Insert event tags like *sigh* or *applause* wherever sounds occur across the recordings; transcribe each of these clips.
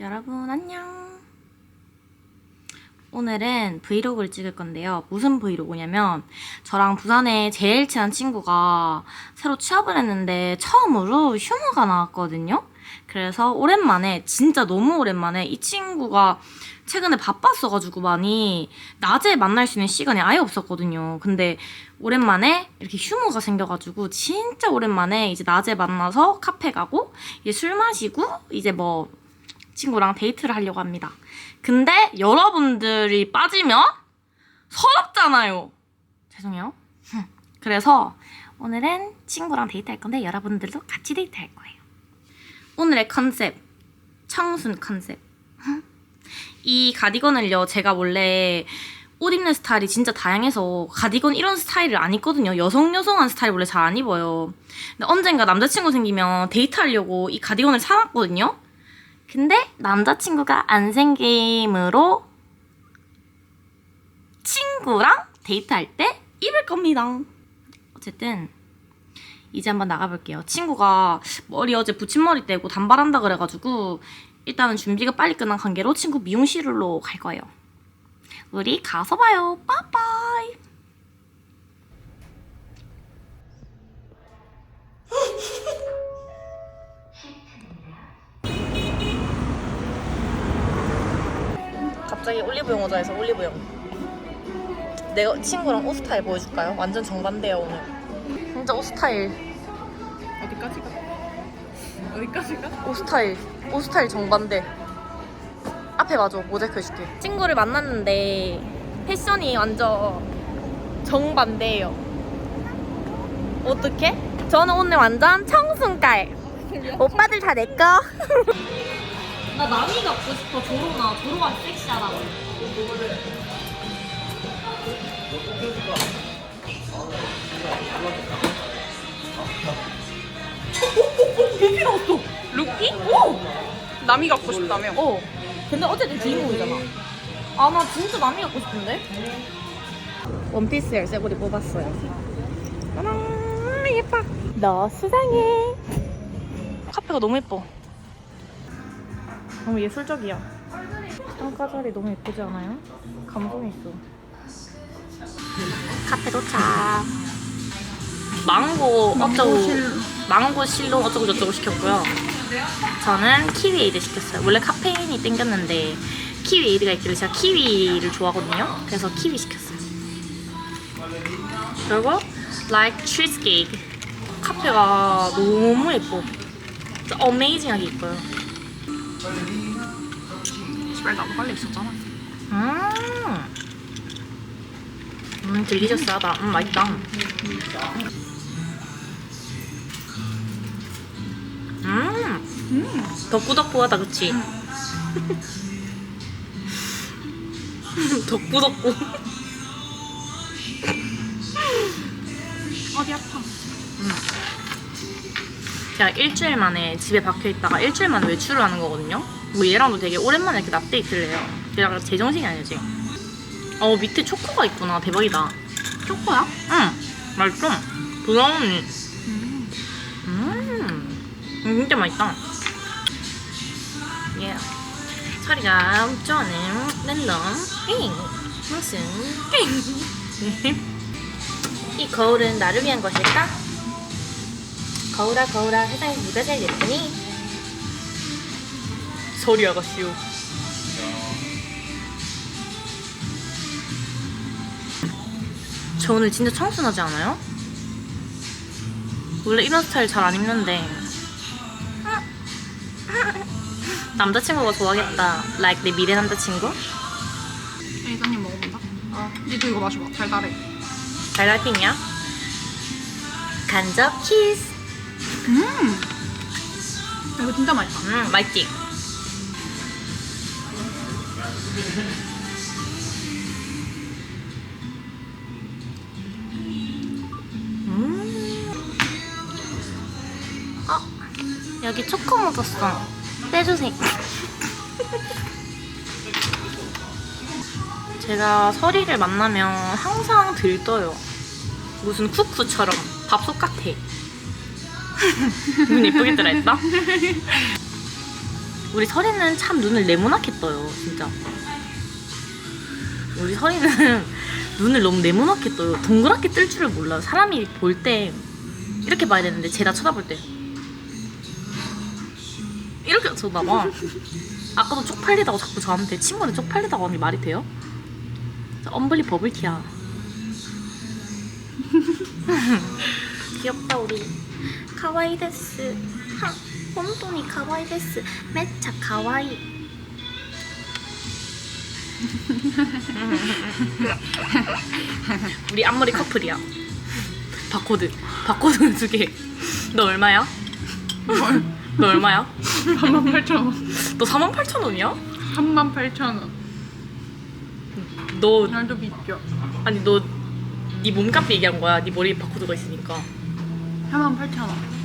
여러분 안녕. 오늘은 브이로그를 찍을 건데요. 무슨 브이로그냐면 저랑 부산에 제일 친한 친구가 새로 취업을 했는데 처음으로 휴무가 나왔거든요. 그래서 오랜만에 진짜 너무 오랜만에 이 친구가 최근에 바빴어가지고 많이 낮에 만날 수 있는 시간이 아예 없었거든요. 근데 오랜만에 이렇게 휴무가 생겨가지고 진짜 오랜만에 이제 낮에 만나서 카페 가고 이제 술 마시고 이제 뭐 친구랑 데이트를 하려고 합니다. 근데 여러분들이 빠지면 서럽잖아요. 죄송해요. 그래서 오늘은 친구랑 데이트할 건데 여러분들도 같이 데이트할 거예요. 오늘의 컨셉 청순 컨셉. 이 가디건을요 제가 원래 옷 입는 스타일이 진짜 다양해서 가디건 이런 스타일을 안 입거든요. 여성 여성한 스타일 원래 잘 안 입어요. 근데 언젠가 남자친구 생기면 데이트하려고 이 가디건을 사놨거든요. 근데 남자친구가 안 생김으로 친구랑 데이트할 때 입을 겁니다. 어쨌든 이제 한번 나가볼게요. 친구가 머리 어제 붙임머리 떼고 단발한다 그래가지고 일단은 준비가 빨리 끝난 관계로 친구 미용실로 갈 거예요. 우리 가서 봐요. 빠빠이. 갑자기 올리브영 오자 해서 올리브영. 내가 친구랑 옷 스타일 보여줄까요? 완전 정반대야 오늘. 진짜 옷 스타일. 어디까지 가? 어디까지 가? 옷 스타일. 옷 스타일 정반대. 앞에 맞아. 모자이크 해줄게. 친구를 만났는데 패션이 완전 정반대예요. 어떻게? 저는 오늘 완전 청순깔. 오빠들 다 내꺼. *laughs* 나 남이 갖고 싶어. 조로나. 조로가 섹시하다고. 루피 나왔어. 루피? 오! 남이 갖고 싶다며? 어. 근데 어쨌든 주인공이잖아. 아, 나 진짜 남이 갖고 싶은데? 원피스 열쇠고리 뽑았어요. 짜란, 예뻐. 너 수상해. 카페가 너무 예뻐. 너무 예술적이야. 땅가자리 너무 예쁘지 않아요? 감동이 있어. 카페 도착. 망고 어쩌고 망고 실로 어쩌고 저쩌고 시켰고요. 저는 키위 에이드 시켰어요. 원래 카페인이 땡겼는데 키위 에이드가 있길래 제가 키위를 좋아하거든요. 그래서 키위 시켰어요. 그리고 like cheesecake. 카페가 너무 예뻐. 어메이징하게 예뻐요. 집에 나도 빨리 있었잖아. 음, 음 딜리셔스하다. 음 맛있다. 음, 덕구덕구하다 그치? *laughs* 덕구덕구. 어디 아파? 제가 일주일 만에 집에 박혀 있다가 일주일 만에 외출을 하는 거거든요. 뭐 얘랑도 되게 오랜만에 이렇게 납데이트를 해요. 얘랑 제정신이 아니지. 어 밑에 초코가 있구나. 대박이다. 초코야? 응, 맛있어. 브라우니. 음, 음, 진짜 맛있다. 예. 소리가 저는 랜덤. 잉, 무슨 잉. *laughs* 이 거울은 나를 위한 것일까? 거울아 거울아 세상에서 누가 제일 예쁘니? 소리 아가씨요. 저 오늘 진짜 청순하지 않아요? 원래 이런 스타일 잘 안 입는데 남자친구가 좋아하겠다 like 내 미래 남자친구? 이사님 먹어본다? 어. 니도 이거 마셔봐. 달달해. 달달핑이야? 간접 키스 음. 이거 진짜 맛있다. 음 맛있지? 음. 어, 여기 초코 묻었어. 빼주세요. *laughs* 제가 서리를 만나면 항상 들떠요. 무슨 쿠쿠처럼 밥솥 같아. 눈 예쁘게 들어있다? 우리 설이는 참 눈을 네모나게 떠요, 진짜. 우리 설이는 눈을 너무 네모나게 떠요. 동그랗게 뜰 줄을 몰라요. 사람이 볼 때 이렇게 봐야 되는데 쟤다 쳐다볼 때 이렇게 쳐다봐. 아까도 쪽팔리다고 자꾸 저한테 친구는 쪽팔리다고 하는 게 말이 돼요? 엄블리 버블티야. *laughs* 귀엽다 우리. 카와이 데스. 하, 혼돈이 카와이 데스. 매차 카와이. 우리 앞머리 커플이야. 바코드. 바코드 두 개. 너 얼마야? 너 얼마야? 38,000원. 너 48,000원이야? 38,000원. 너 날도 비껴. 아니 너 네 몸값 얘기한 거야. 네 머리에 바코드가 있으니까. 48,000원.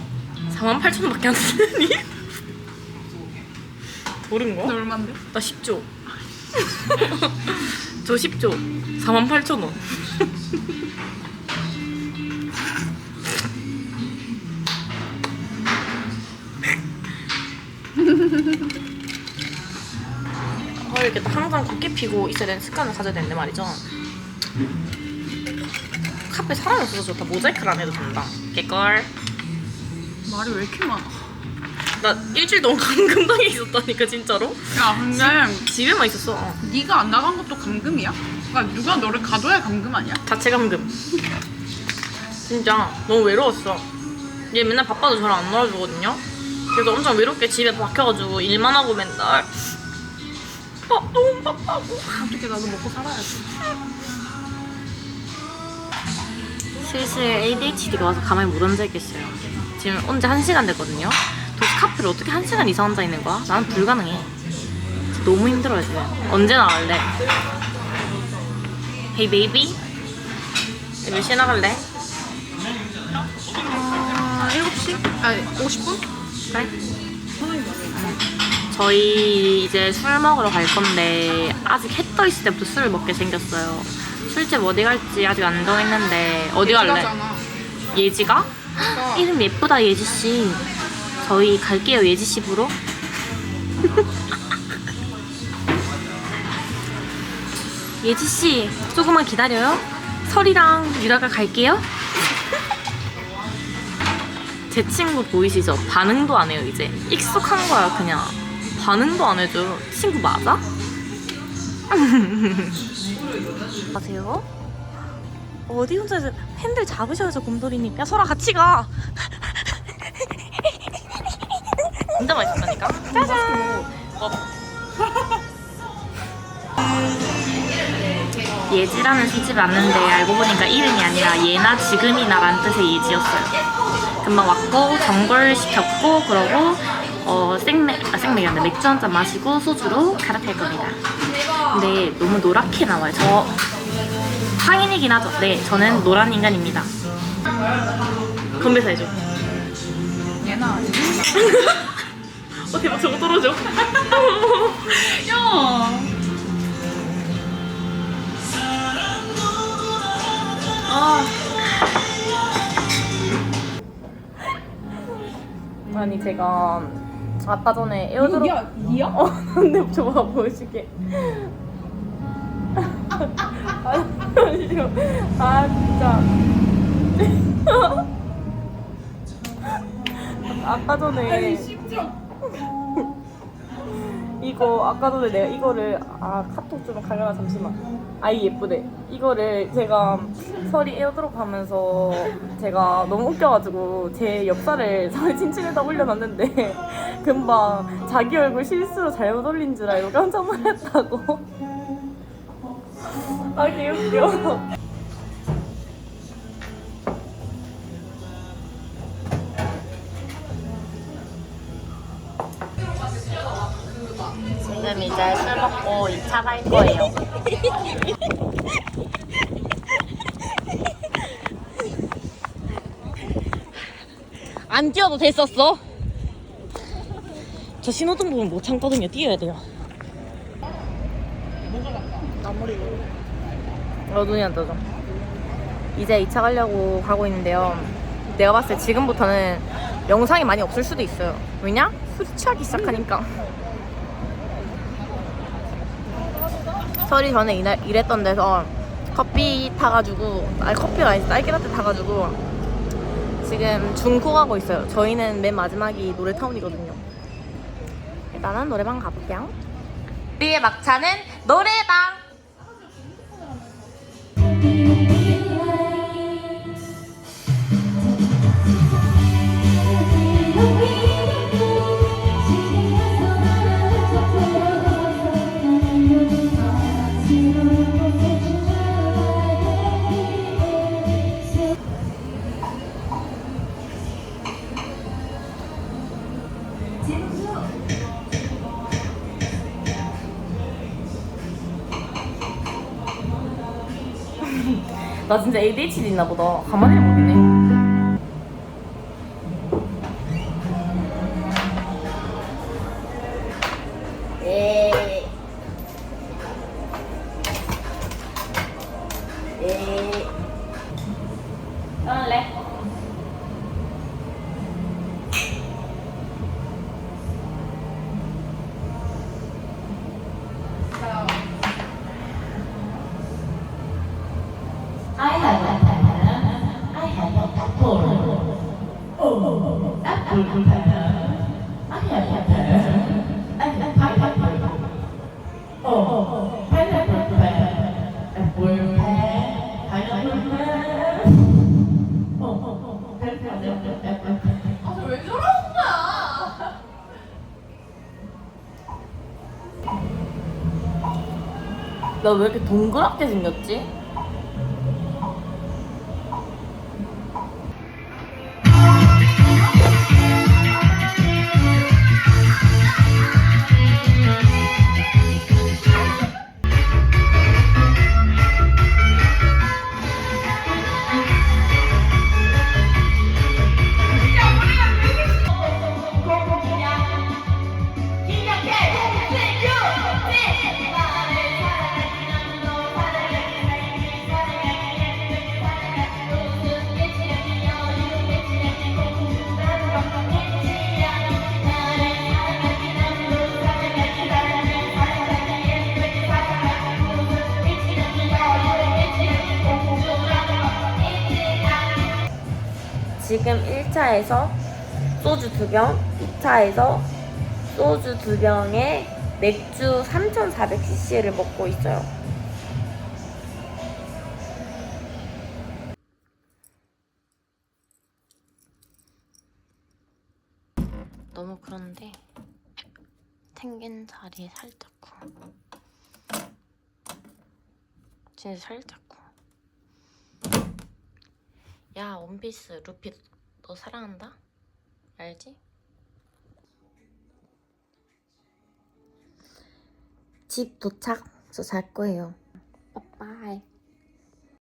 48,000원밖에 안 쓰니? 너 거야? 얼만데? 나 10조. 저 10조. 48,000원. 어, 이렇게 또 항상 곱게 피고 있어야 되는 습관을 가져야 되는데 말이죠. 카페 사람이 없어서 좋다. 모자이크를 안 해도 된다. 개걸. 말이 왜 이렇게 많아? 나 일주일 동안 감금당해 있었다니까 진짜로. 야, 근데 집에만 있었어. 어. 네가 안 나간 것도 감금이야? 그러니까 누가 너를 가둬야 감금 아니야? 자체 감금. 진짜 너무 외로웠어. 얘 맨날 바빠도 저를 안 놀아주거든요. 그래서 엄청 외롭게 집에 박혀가지고 일만 하고 맨날 밥 너무 바빠고. 어떻게 나도 먹고 살아야지. 슬슬 ADHD가 와서 가만히 못 앉아 있겠어요. 지금 언제 한 시간 됐거든요. 도대체 카페를 어떻게 한 시간 이상 앉아 있는 거야? 나는 불가능해. 너무 힘들어요 지금. 언제 나갈래? Hey baby. 몇 시에 나갈래? 아, 7시? 아니, 50분? 그래? 저희 이제 술 먹으러 갈 건데 아직 해 떠 있을 때부터 술을 먹게 생겼어요. 술집 어디 갈지 아직 안 정했는데 어디 갈래? 예지가? 그러니까 이름 예쁘다 예지 씨. 저희 갈게요 예지 씨 보러. *laughs* 예지 씨 조금만 기다려요. 설이랑 유라가 갈게요. *laughs* 제 친구 보이시죠? 반응도 안 해요 이제. 익숙한 거야 그냥. 반응도 안 해줘. 친구 맞아? *laughs* 안녕하세요. 어디 혼자 팬들 잡으셔야죠 곰돌이님. 야 설아 같이 가. *laughs* 진짜 맛있다니까. 짜잔. 어. 예지라는 술집에 왔는데 알고 보니까 이름이 아니라 예나 지금이나라는 뜻의 예지였어요. 금방 왔고 전골 시켰고 그러고 어 생맥 아 생맥이 아니라 맥주 한 잔 마시고 소주로 갈아탈 겁니다. 근데 너무 노랗게 나와요. 저 황인이긴 하죠. 네, 저는 노란 인간입니다. 건배사 해줘. 얘나 어 대박 저거 떨어져. 야! 아, 아니 제가 아까 전에 에어드롭 니야? 니야? 어 근데 저봐 보여줄게. *laughs* 싫어. 아 진짜. 아까 전에 심지어 이거 아까 전에 내가 이거를 아 카톡 좀 가려나 잠시만 아이 예쁘대 이거를 제가 설이 에어드롭 하면서 제가 너무 웃겨가지고 제 엽살을 설이 칭칭에다 올려놨는데 *laughs* 금방 자기 얼굴 실수로 잘못 올린 줄 알고 깜짝 놀랐다고 아 개웃겨 지금 이제 술 먹고 2차 갈 거예요. 안 뛰어도 됐었어. 저 신호등 보면 못 참거든요. 뛰어야 돼요. 어 눈이 안 떠져. 이제 2차 가려고 가고 있는데요. 내가 봤을 때 지금부터는 영상이 많이 없을 수도 있어요. 왜냐? 술 취하기 시작하니까. 설이 전에 일하, 일했던 데서 커피 타가지고 아니 커피가 아니지 딸기라떼 타가지고 지금 중코 가고 있어요. 저희는 맨 마지막이 노래타운이거든요. 일단은 노래방 가볼게요. 우리의 막차는 노래방! 나 진짜 ADHD 있나 보다. 가만히 못 있네. 나 왜 이렇게 동그랗게 생겼지? 지금 1차에서 소주 두 병, 2차에서 소주 두 병에 맥주 3,400cc를 먹고 있어요. 너무 그런데 탱긴 자리에 살짝 구. 진짜 살짝 구. 야 원피스 루피 너 사랑한다? 알지? 집 도착 저잘 거예요 빠빠이